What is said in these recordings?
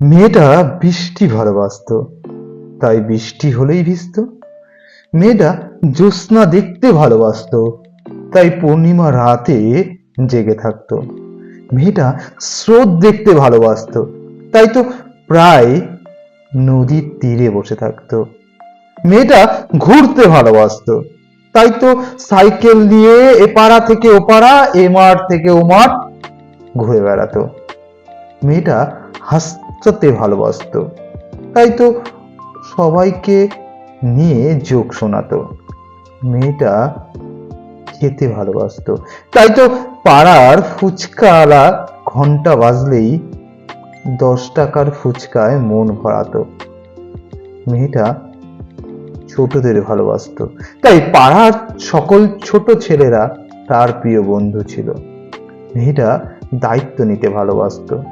মেয়েটা বৃষ্টি ভালোবাসতো, তাই বৃষ্টি হলেই ভিজত। মেয়েটা জ্যোৎস্না দেখতে ভালোবাসতো, তাই পূর্ণিমা রাতে জেগে থাকতো। মেয়েটা স্রোত দেখতে ভালোবাসতো, তাই তো প্রায় নদীর তীরে বসে থাকতো। মেয়েটা ঘুরতে ভালোবাসতো, তাই তো সাইকেল নিয়ে এপাড়া থেকে ওপাড়া, এ মাঠ থেকে ও মাঠ ঘুরে বেড়াতো। মেয়েটা হাসতে ভালোবাসতো। তাই তো সবাইকে নিয়ে যোগ শোনাতো। মেয়েটা খেতে ভালোবাসতো। তাই তো পাড়ার ফুচকাওয়ালা ঘণ্টা বাজলেই দশ টাকার ফুচকায় মন ভরাতো। মেয়েটা ছোটদের ভালোবাসতো। তাই পাড়ার সকল ছোট ছেলেরা তার প্রিয় বন্ধু ছিল। মেয়েটা দায়িত্ব নিতে ভালোবাসতো।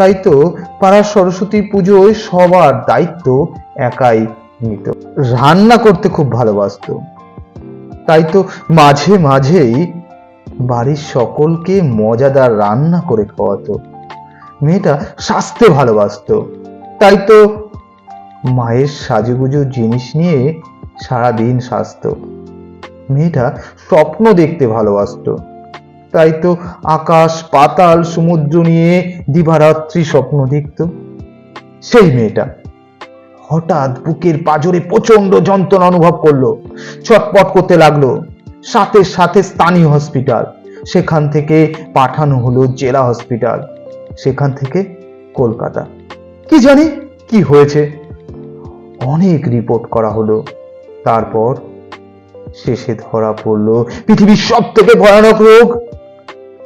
তাই তো পাড়ার সরস্বতী পুজোয় সবার দায়িত্ব একাই নিত। রান্না করতে খুব ভালোবাসতো। তাই তো মাঝে মাঝেই বাড়ির সকলকে মজাদার রান্না করে খাওয়াতো। মেয়েটা সাজতে ভালোবাসতো। তাই তো মায়ের সাজুগুজু জিনিস নিয়ে সারাদিন সাজতো। মেয়েটা স্বপ্ন দেখতে ভালোবাসতো। তাই তো আকাশ, পাতাল, সমুদ্র নিয়ে দিবারাত্রি স্বপ্ন দেখত। সেই মেয়েটা হঠাৎ বুকের পাজরে প্রচণ্ড যন্ত্রণা অনুভব করল। ছটপট করতে লাগল। সাথে সাথে স্থানীয় হসপিটাল, সেখান থেকে পাঠানো হলো জেলা হসপিটাল, সেখান থেকে কলকাতা। কি জানি কি হয়েছে? অনেক রিপোর্ট করা হলো। তারপর শেষে ধরা পড়ল পৃথিবীর সব থেকে ভয়ানক রোগ।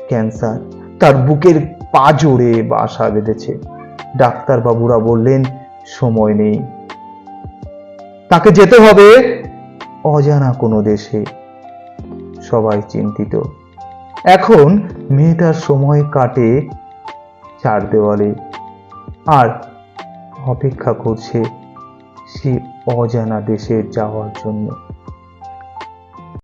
ক্যান্সার। তার বুকের পাজরে বাসা বেঁধেছে। ডাক্তার বাবুরা বললেন, সময় নেই। তাকে যেতে হবে অজানা কোনো দেশে। সবাই চিন্তিত। এখন মেয়েটার সময় কাটে চার দেওয়ালে। আর অপেক্ষা করছে সে অজানা দেশে যাওয়ার জন্য।